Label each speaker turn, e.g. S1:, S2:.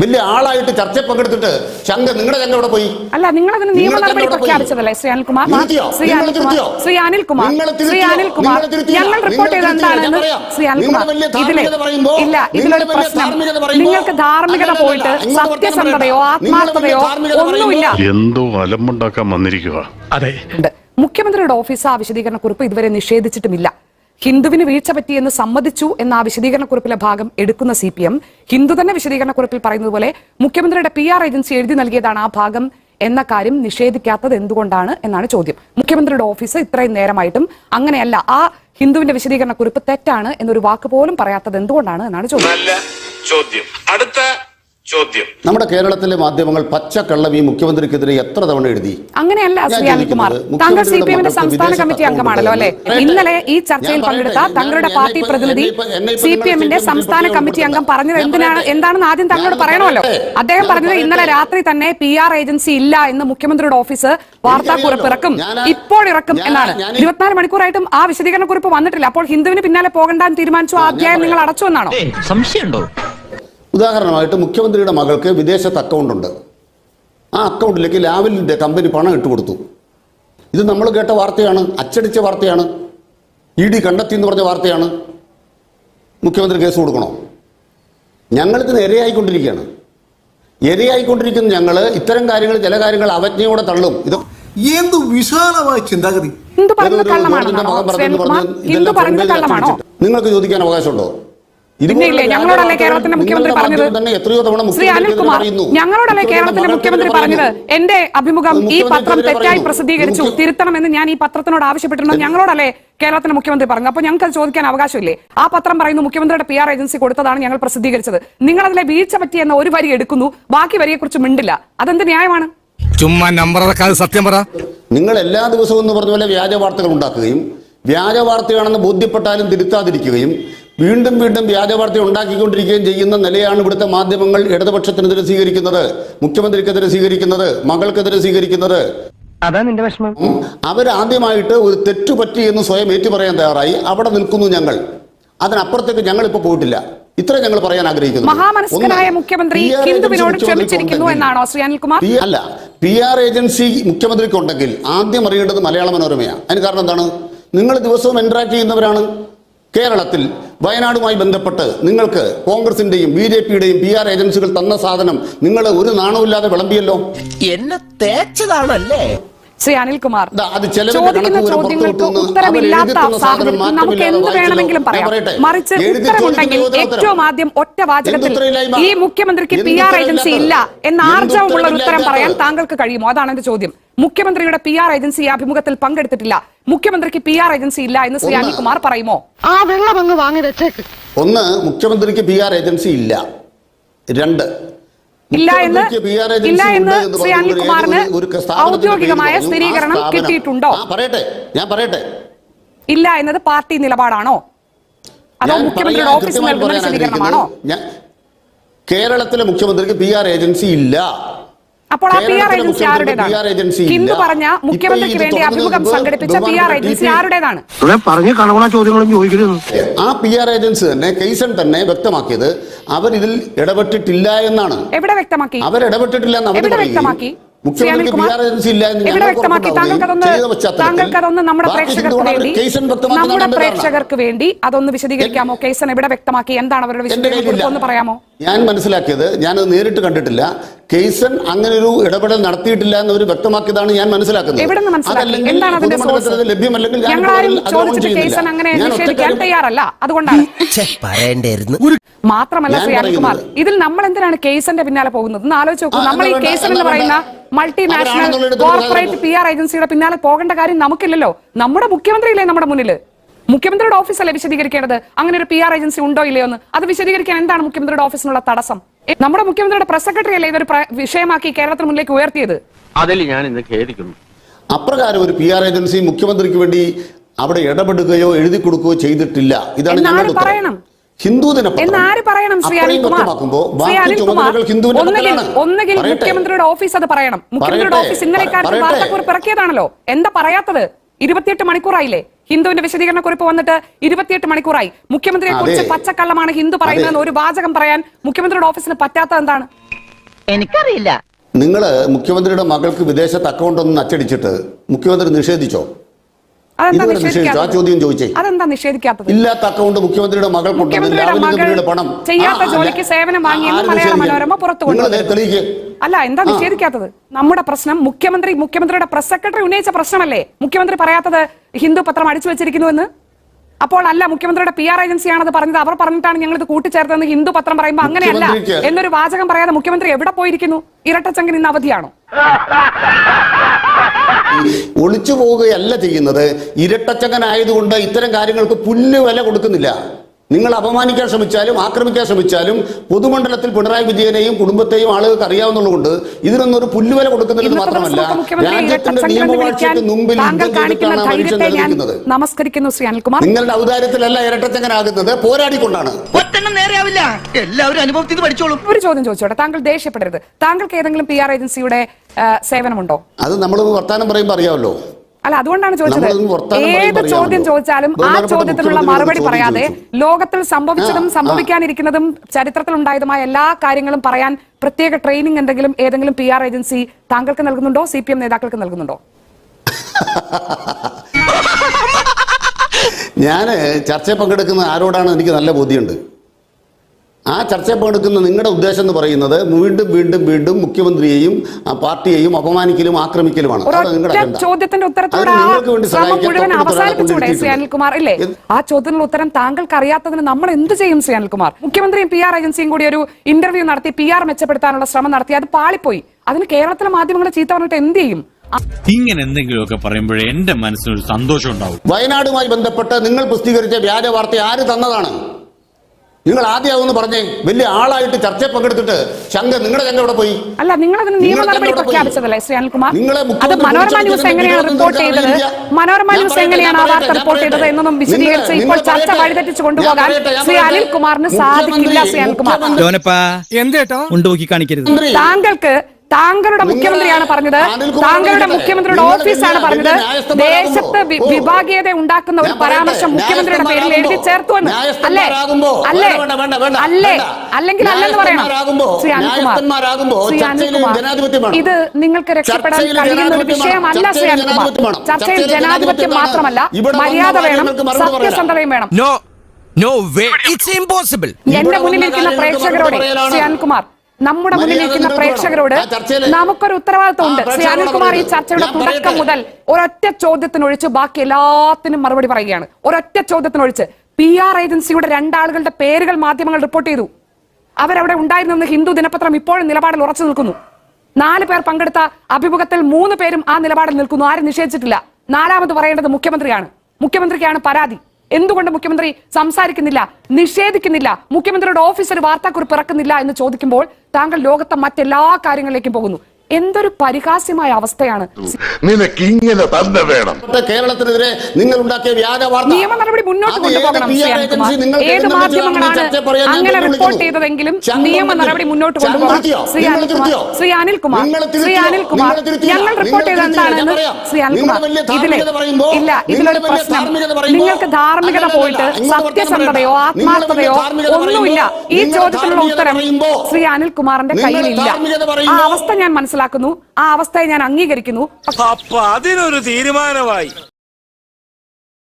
S1: വലിയ ആളായിട്ട് ചർച്ച പങ്കെടുത്തിട്ട് ശങ്ക നിങ്ങളുടെ എവിടെ പോയി?
S2: അല്ല നിങ്ങൾ അതിന് നിയമ നടപടി പ്രഖ്യാപിച്ചതല്ലേ? ശ്രീ അനിൽകുമാർ? ശ്രീ
S1: അനിൽ
S2: അനിൽകുമാർ? ശ്രീ അനിൽകുമാർ. ശ്രീ അനിൽകുമാർ. ഞങ്ങൾ റിപ്പോർട്ട് ചെയ്ത് എന്താണെന്ന് ശ്രീ അനിൽകുമാർ ഇതിലെ
S1: പറയുമ്പോൾ,
S2: ഇല്ല ഇതിലൊരു പ്രശ്നം.
S1: പറയുമ്പോൾ,
S2: നിങ്ങൾക്ക് ധാർമ്മികത പോയിട്ട് സത്യസന്ധതയോ ആത്മാർത്ഥതയോ ഒന്നുമില്ല.
S3: എന്തോ അലമ്പുണ്ടാക്കാൻ വന്നിരിക്കുക
S4: അതെ.
S2: മുഖ്യമന്ത്രിയുടെ ഓഫീസ് ആ വിശദീകരണ കുറിപ്പ് ഇതുവരെ നിഷേധിച്ചിട്ടുമില്ല. ഹിന്ദുവിന് വീഴ്ച പറ്റിയെന്ന് സമ്മതിച്ചു എന്ന ആ വിശദീകരണക്കുറിപ്പിലെ ഭാഗം എടുക്കുന്ന സി പി എം ഹിന്ദു തന്നെ വിശദീകരണക്കുറിപ്പിൽ പറയുന്നത് പോലെ മുഖ്യമന്ത്രിയുടെ പി ആർ ഏജൻസി എഴുതി നൽകിയതാണ് ആ ഭാഗം എന്ന കാര്യം നിഷേധിക്കാത്തത് എന്തുകൊണ്ടാണ് എന്നാണ് ചോദ്യം. മുഖ്യമന്ത്രിയുടെ ഓഫീസ് ഇത്രയും നേരമായിട്ടും അങ്ങനെയല്ല ആ ഹിന്ദുവിന്റെ വിശദീകരണക്കുറിപ്പ് തെറ്റാണ് എന്നൊരു വാക്ക് പോലും പറയാത്തത് എന്തുകൊണ്ടാണ് എന്നാണ് ചോദ്യം.
S5: ചോദ്യം. അടുത്ത ചോദ്യം.
S1: നമ്മുടെ കേരളത്തിലെ മാധ്യമങ്ങൾ പച്ചക്കള്ളം ഈ മുഖ്യമന്ത്രിക്കെതിരെ എത്ര തവണ എഴുതി?
S2: അങ്ങനെയല്ല
S1: ഞാൻ
S2: ശ്രീ അനിൽകുമാർ താങ്കൾ സി പി എമ്മിന്റെ സംസ്ഥാന കമ്മിറ്റി അംഗമാണല്ലോ അല്ലെ? ഇന്നലെ ഈ ചർച്ചയിൽ പങ്കെടുത്ത തങ്ങളുടെ പാർട്ടി പ്രതിനിധി സി പി എമ്മിന്റെ സംസ്ഥാന
S1: കമ്മിറ്റി
S2: അംഗം പറഞ്ഞത് എന്തിനാണ്. എന്താണെന്ന് ആദ്യം തങ്ങളോട് പറയണമല്ലോ. അദ്ദേഹം പറഞ്ഞത് ഇന്നലെ രാത്രി തന്നെ പി ആർ ഏജൻസി ഇല്ല എന്ന് മുഖ്യമന്ത്രിയുടെ ഓഫീസ് വാർത്താക്കുറിപ്പ് ഇറക്കും. ഇപ്പോൾ ഇറക്കും എന്നാണ്. ഇരുപത്തിനാല് മണിക്കൂറായിട്ടും ആ വിശദീകരണ കുറിപ്പ് വന്നിട്ടില്ല. അപ്പോൾ ഹിന്ദുവിന് പിന്നാലെ പോകണ്ടെന്ന് തീരുമാനിച്ചു ആ അധ്യായം നിങ്ങൾ. അടച്ചു എന്നാണോ?
S4: സംശയമുണ്ടോ?
S1: ഉദാഹരണമായിട്ട് മുഖ്യമന്ത്രിയുടെ മകൾക്ക് വിദേശത്ത് അക്കൗണ്ടുണ്ട് ആ അക്കൗണ്ടിലേക്ക് ലാവലിന്റെ കമ്പനി പണം ഇട്ട് കൊടുത്തു. ഇത് നമ്മൾ കേട്ട വാർത്തയാണ് അച്ചടിച്ച വാർത്തയാണ് ഇ ഡി കണ്ടെത്തി എന്ന് പറഞ്ഞ വാർത്തയാണ്. മുഖ്യമന്ത്രി കേസ് കൊടുക്കണോ? ഞങ്ങളിതിന് ഇരയായിക്കൊണ്ടിരിക്കുകയാണ്. ഇരയായിക്കൊണ്ടിരിക്കുന്ന ഞങ്ങൾ ഇത്തരം കാര്യങ്ങൾ ചില കാര്യങ്ങൾ അവജ്ഞയോടെ തള്ളും. ഇത്
S6: എന്ത് വിശാലമായ ചിന്താഗതി.
S1: നിങ്ങൾക്ക് ചോദിക്കാൻ അവകാശമുണ്ടോ?
S2: ഞങ്ങളോടല്ലേ കേരളത്തിന്റെ മുഖ്യമന്ത്രി പറഞ്ഞത്?
S1: എത്രയോ തവണ
S2: ശ്രീ അനിൽകുമാർ
S1: പറയുന്നു.
S2: ഞങ്ങളോടല്ലേ കേരളത്തിന്റെ മുഖ്യമന്ത്രി പറഞ്ഞത്. എന്റെ അഭിമുഖം ഈ പത്രം തെറ്റായി. പ്രസിദ്ധീകരിച്ചു. തിരുത്തണമെന്ന് ഞാൻ ഈ പത്രത്തിനോട് ആവശ്യപ്പെട്ടിട്ടുണ്ട് ഞങ്ങളോടല്ലേ കേരളത്തിന്റെ മുഖ്യമന്ത്രി പറഞ്ഞു അപ്പൊ ഞങ്ങൾക്ക് അത് ചോദിക്കാൻ അവകാശമില്ലേ? ആ പത്രം പറയുന്നു മുഖ്യമന്ത്രിയുടെ പി ആർ ഏജൻസി കൊടുത്തതാണ് ഞങ്ങൾ പ്രസിദ്ധീകരിച്ചത്. നിങ്ങൾ അതിലെ വീഴ്ച പറ്റിയെന്ന ഒരു വരി എടുക്കുന്നു. ബാക്കി വരിയെ കുറിച്ച് മിണ്ടില്ല. അതെന്ത് ന്യായമാണ്?
S6: ചുമ്മാ നമ്പർ സത്യം പറ.
S1: നിങ്ങൾ എല്ലാ ദിവസവും എന്ന് പറഞ്ഞ പോലെ വ്യാജ വാർത്തകൾ ഉണ്ടാക്കുകയും വ്യാജ വാർത്തയാണെന്ന് ബോധ്യപ്പെട്ടാലും തിരുത്താതിരിക്കുകയും വീണ്ടും വീണ്ടും വ്യാജവാർത്ത ഉണ്ടാക്കിക്കൊണ്ടിരിക്കുകയും ചെയ്യുന്ന നിലയാണ് ഇവിടുത്തെ മാധ്യമങ്ങൾ ഇടതുപക്ഷത്തിനെതിരെ സ്വീകരിക്കുന്നത് മുഖ്യമന്ത്രിക്കെതിരെ സ്വീകരിക്കുന്നത് മകൾക്കെതിരെ സ്വീകരിക്കുന്നത്.
S4: അതാ നിന്റെ വിഷമം.
S1: അവരാദ്യമായിട്ട് ഒരു തെറ്റുപറ്റി എന്ന് സ്വയം ഏറ്റുപറയാൻ തയ്യാറായി. അവിടെ നിൽക്കുന്നു ഞങ്ങൾ. അതിനപ്പുറത്തേക്ക് ഞങ്ങൾ ഇപ്പോൾ പോയിട്ടില്ല. ഇത്ര ഞങ്ങൾ പറയാൻ ആഗ്രഹിക്കുന്നു.
S2: മഹാമനസ്കനായ മുഖ്യമന്ത്രി ഹിന്ദുവിനോട് ക്ഷമിച്ചിരിക്കുന്നു എന്നാണോ ശ്രീ അനിൽകുമാർ?
S1: അല്ല പി ആർ ഏജൻസി മുഖ്യമന്ത്രിക്ക് ഉണ്ടെങ്കിൽ ആദ്യം അറിയേണ്ടത് മലയാള മനോരമയാണ്. അതിന് കാരണം എന്താണ്? നിങ്ങൾ ദിവസവും ഇന്ററാക്ട് ചെയ്യുന്നവരാണ്. കേരളത്തിൽ വയനാടുമായി ബന്ധപ്പെട്ട് നിങ്ങൾക്ക് കോൺഗ്രസിന്റെയും ബി ജെ പിയുടെയും പി ആർ ഏജൻസികൾ തന്ന സാധനം നിങ്ങൾ ഒരു നാണമില്ലാതെ വിളമ്പിയല്ലോ.
S7: എന്നെ തേച്ചതാണല്ലേ?
S2: ശ്രീ അനിൽകുമാർ
S1: ദാ, അത് ചിലരുടെ
S2: ചോദിക്കുന്ന ചോദ്യങ്ങൾക്ക് ഉത്തരമില്ലാത്ത സാഹചര്യത്തിൽ നമുക്ക് എന്ത് വേണമെങ്കിലും പറയാം. മറിച്ച് ഉത്തരമുണ്ടെങ്കിൽ ഏറ്റവും ആദ്യം ഒറ്റ വാചകത്തിൽ ഈ മുഖ്യമന്ത്രിക്ക് പി ആർ ഏജൻസി ഇല്ല എന്ന ആർജവമുള്ള ഒരു ഉത്തരം? പറയാൻ താങ്കൾക്ക് കഴിയുമോ? അതാണ് എന്റെ ചോദ്യം. മുഖ്യമന്ത്രിയുടെ പി ആർ ഏജൻസി അഭിമുഖത്തിൽ പങ്കെടുത്തിട്ടില്ല. മുഖ്യമന്ത്രിക്ക് പി ആർ ഏജൻസി ഇല്ല എന്ന് ശ്രീ. അനിൽകുമാർ പറയുമോ?
S8: ആ വെള്ളം അങ്ങ് വാങ്ങി വെച്ചേക്ക്.
S1: ഒന്ന് മുഖ്യമന്ത്രിക്ക് പി ആർ ഏജൻസി ഇല്ല. രണ്ട്
S2: ഇല്ല എന്ന് ഇല്ല എന്ന് ശ്രീ അനിൽകുമാറിന് ഔദ്യോഗികമായ സ്ഥിരീകരണം കിട്ടിയിട്ടുണ്ടോ?
S1: പറയട്ടെ. ഞാൻ പറയട്ടെ.
S2: ഇല്ല എന്നത് പാർട്ടി നിലപാടാണോ? അതോ മുഖ്യമന്ത്രിയുടെ ഓഫീസ് നൽകുന്ന
S1: സ്ഥിരീകരണമാണോ? കേരളത്തിലെ മുഖ്യമന്ത്രിക്ക് പി ആർ ഏജൻസി ഇല്ല.
S2: അപ്പോൾ ആ പി ആർ ഏജൻസി ആരുടേതാണ്? ഹിന്ദു പറഞ്ഞ മുഖ്യമന്ത്രിക്ക് വേണ്ടി അഭിമുഖം സംഘടിപ്പിച്ച പി ആർ ഏജൻസി. ആരുടേതാണ്?
S1: ആ പി ആർ ഏജൻസി തന്നെ കൈസൺ തന്നെ വ്യക്തമാക്കിയത് ഇതിൽ ഇടപെട്ടിട്ടില്ല എന്നാണ്.
S2: എവിടെ വ്യക്തമാക്കി?
S1: അവർ ഇടപെട്ടിട്ടില്ല എന്ന്
S2: എവിടെ വ്യക്തമാക്കി? നമ്മുടെ പ്രേക്ഷകർക്ക് വേണ്ടി നമ്മുടെ പ്രേക്ഷകർക്ക് വേണ്ടി അതൊന്ന് വിശദീകരിക്കാമോ? കേസൻ എവിടെ വ്യക്തമാക്കി? എന്താണ് അവരുടെ വിശദീകരണം? ഒന്ന് പറയാമോ?
S1: ഞാൻ മനസ്സിലാക്കിയത് ഞാനത് നേരിട്ട് കണ്ടിട്ടില്ല. കേസൻ അങ്ങനെ ഒരു ഇടപെടൽ നടത്തിയിട്ടില്ല എന്ന് അവർ വ്യക്തമാക്കിയതാണ് ഞാൻ മനസ്സിലാക്കുന്നത്. അതല്ലെങ്കിൽ
S2: എന്താണ് അതിന്റെ
S1: പൊതുമണ്ഡലത്തിൽ ലഭ്യമല്ലെങ്കിൽ ഞാൻ
S2: തയ്യാറല്ല. അതുകൊണ്ടാണ്.
S7: പറയണ്ടായിരുന്നു
S2: മാത്രമല്ല ശ്രീ അനിൽകുമാർ ഇതിൽ നമ്മൾ എന്തിനാണ് കേസിന്റെ പിന്നാലെ പോകുന്നത്? ഒന്ന് ആലോചിച്ച് നോക്കൂ. നമ്മൾ ഈ കേസൻ എന്ന് പറയുന്ന മൾട്ടിനാഷണൽ കോർപ്പറേറ്റ് പി ആർ ഏജൻസിയുടെ പിന്നാലെ പോകേണ്ട കാര്യം നമുക്കില്ലല്ലോ. നമ്മുടെ മുഖ്യമന്ത്രിയില്ലേ നമ്മുടെ മുന്നിൽ? മുഖ്യമന്ത്രിയുടെ ഓഫീസല്ലേ വിശദീകരിക്കേണ്ടത്? അങ്ങനെ ഒരു പി ആർ ഏജൻസി ഉണ്ടോ ഇല്ലയോ എന്ന്? അത് വിശദീകരിക്കാൻ എന്താണ് മുഖ്യമന്ത്രിയുടെ ഓഫീസിനുള്ള തടസ്സം? നമ്മുടെ മുഖ്യമന്ത്രിയുടെ പ്രസ് സെക്രട്ടറി അല്ലേ ഇതൊരു വിഷയമാക്കി കേരളത്തിന് മുന്നിലേക്ക് ഉയർത്തിയത്?
S4: അതിൽ ഞാൻ ഇന്ന് ഖേദിക്കുന്നു.
S1: അപ്രകാരം ഒരു പി ആർ ഏജൻസി മുഖ്യമന്ത്രിക്ക് വേണ്ടി അവിടെ ഇടപെടുകയോ എഴുതി കൊടുക്കുകയോ ചെയ്തിട്ടില്ല. ഇതാണ്
S2: പറയണം?
S1: ഹിന്ദു
S2: ഒന്നുകിൽ. മുഖ്യമന്ത്രിയുടെ ഓഫീസ് അത് പറയണം. മുഖ്യമന്ത്രിയുടെ. ഓഫീസ് ഇന്നലെ വാർത്താക്കുറിപ്പ് ഇറക്കിയതാണല്ലോ. എന്താ പറയാത്തത്? ഇരുപത്തിയെട്ട് മണിക്കൂറായില്ലേ? ഹിന്ദുവിന്റെ വിശദീകരണ കുറിപ്പ് വന്നിട്ട് ഇരുപത്തിയെട്ട് മണിക്കൂറായി. മുഖ്യമന്ത്രിയെ കുറിച്ച്. പച്ചക്കള്ളമാണ് ഹിന്ദു പറയുന്നതെന്ന് ഒരു വാചകം പറയാൻ മുഖ്യമന്ത്രിയുടെ ഓഫീസിന് പറ്റാത്ത എന്താണ്?
S7: എനിക്കറിയില്ല.
S1: നിങ്ങൾ മുഖ്യമന്ത്രിയുടെ മകൾക്ക് വിദേശത്ത് അക്കൗണ്ട് ഒന്നും അച്ചടിച്ചിട്ട് മുഖ്യമന്ത്രി നിഷേധിച്ചോ? ആ ചോദ്യം ചോദിച്ചേ.
S2: നിഷേധിക്കാത്തത് അതെന്താ നിഷേധിക്കാത്തത്?
S1: ഇല്ലാത്ത അക്കൗണ്ട് മുഖ്യമന്ത്രിയുടെ മകൾക്കുണ്ടെന്ന്
S2: മുഖ്യമന്ത്രിയുടെ മകൾ
S1: പണം.
S2: ചെയ്യാത്ത ജോലിക്ക് സേവനം വാങ്ങിയെന്ന് മലയാള മനോരമ പുറത്തു അല്ല എന്താ നിഷേധിക്കാത്തത്? നമ്മുടെ പ്രശ്നം മുഖ്യമന്ത്രി മുഖ്യമന്ത്രിയുടെ പ്രസ് സെക്രട്ടറി ഉന്നയിച്ച പ്രശ്നമല്ലേ? മുഖ്യമന്ത്രി പറയാത്തത് ഹിന്ദു പത്രം അടിച്ചു വെച്ചിരിക്കുന്നു എന്ന്? അപ്പോൾ അല്ല മുഖ്യമന്ത്രിയുടെ പി ആർ ഏജൻസിയാണത് പറഞ്ഞത്. അവർ പറഞ്ഞിട്ടാണ് ഞങ്ങൾ ഇത് കൂട്ടിച്ചേർത്തതെന്ന് ഹിന്ദു പത്രം പറയുമ്പോൾ അങ്ങനെയല്ല. എന്നൊരു വാചകം പറയാതെ മുഖ്യമന്ത്രി എവിടെ പോയിരിക്കുന്നു? ഇരട്ടച്ചങ്കൻ ഇന്ന് അവധിയാണോ?
S1: ഒളിച്ചു പോവുകയല്ല ചെയ്യുന്നത്. ഇരട്ടച്ചങ്ങനായതുകൊണ്ട് ഇത്തരം കാര്യങ്ങൾക്ക് പുല്ല് വില കൊടുക്കുന്നില്ല. നിങ്ങൾ അപമാനിക്കാൻ ശ്രമിച്ചാലും ആക്രമിക്കാൻ ശ്രമിച്ചാലും പൊതുമണ്ഡലത്തിൽ പിണറായി വിജയനെയും കുടുംബത്തെയും ആളുകൾക്ക് അറിയാവുന്നതുകൊണ്ട് ഇതിനൊന്നും പുല്ലുവല പുല്ലുവില കൊടുക്കുന്നില്ലെന്ന് മാത്രമല്ല രാജ്യത്തിന്റെ നിയമവാഴ്ചയ്ക്ക് മുമ്പിൽ
S2: നമസ്കരിക്കുന്നു ശ്രീ അനിൽകുമാർ.
S1: നിങ്ങളുടെ ഔദാര്യത്തിലല്ല ഇരട്ടച്ചങ്ങനാകുന്നത് പോരാടിക്കൊണ്ടാണ്.
S7: നേരെയാവില്ല. എല്ലാവരും അനുഭവത്തിൽ പഠിച്ചോളും.
S2: ഒരു ചോദ്യം ചോദിച്ചോട്ടെ താങ്കൾ ദേഷ്യപ്പെടരുത്. താങ്കൾക്ക് ഏതെങ്കിലും പി ആർ ഏജൻസിയുടെ സേവനമുണ്ടോ?
S1: അത് നമ്മൾ വർത്താനം പറയുമ്പോൾ അറിയാമല്ലോ
S2: അല്ല അതുകൊണ്ടാണ് ചോദിച്ചത്. ഏത് ചോദ്യം ചോദിച്ചാലും ആ ചോദ്യത്തിനുള്ള മറുപടി പറയാതെ ലോകത്തിൽ സംഭവിച്ചതും. സംഭവിക്കാനിരിക്കുന്നതും ചരിത്രത്തിൽ ഉണ്ടായതുമായ എല്ലാ കാര്യങ്ങളും പറയാൻ പ്രത്യേക ട്രെയിനിങ് എന്തെങ്കിലും ഏതെങ്കിലും പി ആർ ഏജൻസി താങ്കൾക്ക് നൽകുന്നുണ്ടോ? സി പി എം നേതാക്കൾക്ക് നൽകുന്നുണ്ടോ?
S1: ഞാൻ ചർച്ചയിൽ പങ്കെടുക്കുന്ന ആരോടാണ് എനിക്ക് നല്ല ബോധ്യമുണ്ട്? ആ ചർച്ചയിൽ പങ്കെടുക്കുന്ന നിങ്ങളുടെ ഉദ്ദേശം എന്ന് പറയുന്നത് വീണ്ടും വീണ്ടും വീണ്ടും മുഖ്യമന്ത്രിയെയും ആ പാർട്ടിയെയും അപമാനിക്കലും ആക്രമിക്കലുമാണ്. നിങ്ങളുടെ
S2: ചോദ്യത്തിന്റെ ഉത്തരത്തോടെ ആ ചോദ്യത്തിനുള്ള ഉത്തരം താങ്കൾക്ക് അറിയാത്തതിന് നമ്മൾ എന്ത് ചെയ്യും ശ്രീ അനിൽകുമാർ മുഖ്യമന്ത്രിയും പി ആർ ഏജൻസിയും കൂടി ഒരു ഇന്റർവ്യൂ നടത്തി പി ആർ മെച്ചപ്പെടുത്താനുള്ള ശ്രമം നടത്തി അത് പാളിപ്പോയി. അതിന് കേരളത്തിലെ മാധ്യമങ്ങളെ ചീത്ത പറഞ്ഞിട്ട് എന്ത് ചെയ്യും?
S9: ഇങ്ങനെ എന്തെങ്കിലുമൊക്കെ പറയുമ്പോഴേ എന്റെ മനസ്സിനൊരു സന്തോഷം ഉണ്ടാവും.
S1: വയനാടുമായി ബന്ധപ്പെട്ട് നിങ്ങൾ പ്രസിദ്ധീകരിച്ച വ്യാജ വാർത്ത ആര് തന്നതാണ്? നിങ്ങൾ ആദ്യം അതൊന്ന് പറഞ്ഞേ വലിയ ആളായിട്ട് ചർച്ചയിൽ പങ്കെടുത്തിട്ട് ശങ്ക നിങ്ങളുടെ ശങ്ക എവിടെ പോയി?
S2: അല്ല നിങ്ങൾ അതിന് നിയമ നടപടി പ്രഖ്യാപിച്ചതല്ലേ ശ്രീ അനിൽകുമാർ
S1: നിങ്ങളെ
S2: അത് മനോരമ ന്യൂസ് എങ്ങനെയാണ് റിപ്പോർട്ട് ചെയ്തത്? മനോരമ ന്യൂസ് എങ്ങനെയാണ് ആ വാർത്ത റിപ്പോർട്ട് ചെയ്തത് എന്നൊന്നും വിശദീകരിച്ച് ഇപ്പോൾ ചർച്ച വഴിതെറ്റിച്ച് കൊണ്ടുപോകാൻ ശ്രീ. അനിൽകുമാറിന് സാധിക്കില്ല ശ്രീ അനിൽകുമാർ. താങ്കൾക്ക് താങ്കളുടെ മുഖ്യമന്ത്രിയാണ് പറഞ്ഞത്. താങ്കളുടെ മുഖ്യമന്ത്രിയുടെ ഓഫീസാണ് പറഞ്ഞത്. ദേശത്ത് വിഭാഗീയത ഉണ്ടാക്കുന്ന ഒരു പരാമർശം മുഖ്യമന്ത്രിയുടെ പേരിൽ എഴുതി ചേർത്തു എന്ന് അല്ലേ? അല്ലേ? അല്ലേ? അല്ലെങ്കിൽ അല്ലെന്ന് പറയണം. ശ്രീ അനിൽകുമാർ
S1: അനുകുമാർ.
S2: ഇത് നിങ്ങൾക്ക് രക്ഷപ്പെടാൻ കഴിയുന്ന ഒരു വിഷയമല്ല ശ്രീ
S1: അനുകുമാർ
S2: അനിൽകുമാർ. ചർച്ചയിൽ ജനാധിപത്യം മാത്രമല്ല മര്യാദ വേണം സത്യസന്ധതയും വേണം.
S6: നോ നോ വേ ഇറ്റ്സ്
S2: എന്റെ
S1: കാര്യങ്ങൾക്ക്
S2: പ്രേക്ഷകരോട് ശ്രീ അനിൽകുമാർ നമ്മുടെ
S1: നിങ്ങൾക്ക്
S2: പ്രേക്ഷകരോട് നമുക്കൊരു ഉത്തരവാദിത്വം ഉണ്ട്. ശ്രീ അനിൽകുമാർ ഈ. ചർച്ചയുടെ തുടക്കം. മുതൽ ഒരൊറ്റ ചോദ്യത്തിനൊഴിച്ച് ബാക്കി എല്ലാത്തിനും മറുപടി പറയുകയാണ്. ഒരൊറ്റ ചോദ്യത്തിനൊഴിച്ച് പി ആർ ഏജൻസിയുടെ രണ്ടാളുകളുടെ പേരുകൾ മാധ്യമങ്ങൾ റിപ്പോർട്ട് ചെയ്തു. അവരവിടെ ഉണ്ടായിരുന്നെന്ന് ഹിന്ദു ദിനപത്രം ഇപ്പോഴും നിലപാടിൽ ഉറച്ചു നിൽക്കുന്നു. നാല് പേർ പങ്കെടുത്ത അഭിമുഖത്തിൽ മൂന്ന് പേരും ആ നിലപാടിൽ നിൽക്കുന്നു. ആരും നിഷേധിച്ചിട്ടില്ല. നാലാമത് പറയേണ്ടത് മുഖ്യമന്ത്രിയാണ്. മുഖ്യമന്ത്രിക്കാണ് പരാതി. എന്തുകൊണ്ട് മുഖ്യമന്ത്രി സംസാരിക്കുന്നില്ല നിഷേധിക്കുന്നില്ല? മുഖ്യമന്ത്രിയുടെ ഓഫീസർ വാർത്താക്കുറിപ്പ് ഇറക്കുന്നില്ല എന്ന് ചോദിക്കുമ്പോൾ താങ്കൾ ലോകത്തെ മറ്റെല്ലാ കാര്യങ്ങളിലേക്കും പോകുന്നു. എന്തൊരു പരിഹാസ്യമായ അവസ്ഥയാണ്
S5: നിനക്ക് ഇങ്ങനെ തന്നെ വേണം.
S1: കേരളത്തിനെതിരെ നിങ്ങൾ ഉണ്ടാക്കിയ വ്യാജ വാർത്ത.
S2: നിയമ നടപടി മുന്നോട്ട് കൊണ്ടുപോകണം.
S1: ഏത്
S2: മാധ്യമങ്ങളാണ് അങ്ങനെ റിപ്പോർട്ട് ചെയ്തതെങ്കിലും നിയമ നടപടി മുന്നോട്ട് കൊണ്ടുപോകണം. ശ്രീ അനിൽകുമാർ. ശ്രീ അനിൽകുമാർ.
S1: നിങ്ങൾ
S2: ശ്രീ അനിൽകുമാർ. ഞങ്ങൾ റിപ്പോർട്ട് ചെയ്ത? എന്താണെന്ന് ശ്രീ അനിൽകുമാർ. ഇതിലെ
S1: ധാർമ്മികത
S2: ഇല്ല ഇതിലൊരു പ്രശ്നം. നിങ്ങൾക്ക് ധാർമ്മികത പോയിട്ട് സത്യസന്ധതയോ. ആത്മാർത്ഥതയോ ഒന്നുമില്ല. ഈ ചോദ്യത്തിനുള്ള ഉത്തരം ശ്രീ അനിൽകുമാറിന്റെ കയ്യിലില്ല. ആ അവസ്ഥ ഞാൻ മനസ്സിലാക്കുന്നു. ആ അവസ്ഥയെ ഞാൻ അംഗീകരിക്കുന്നു.
S6: അതിനൊരു തീരുമാനമായി.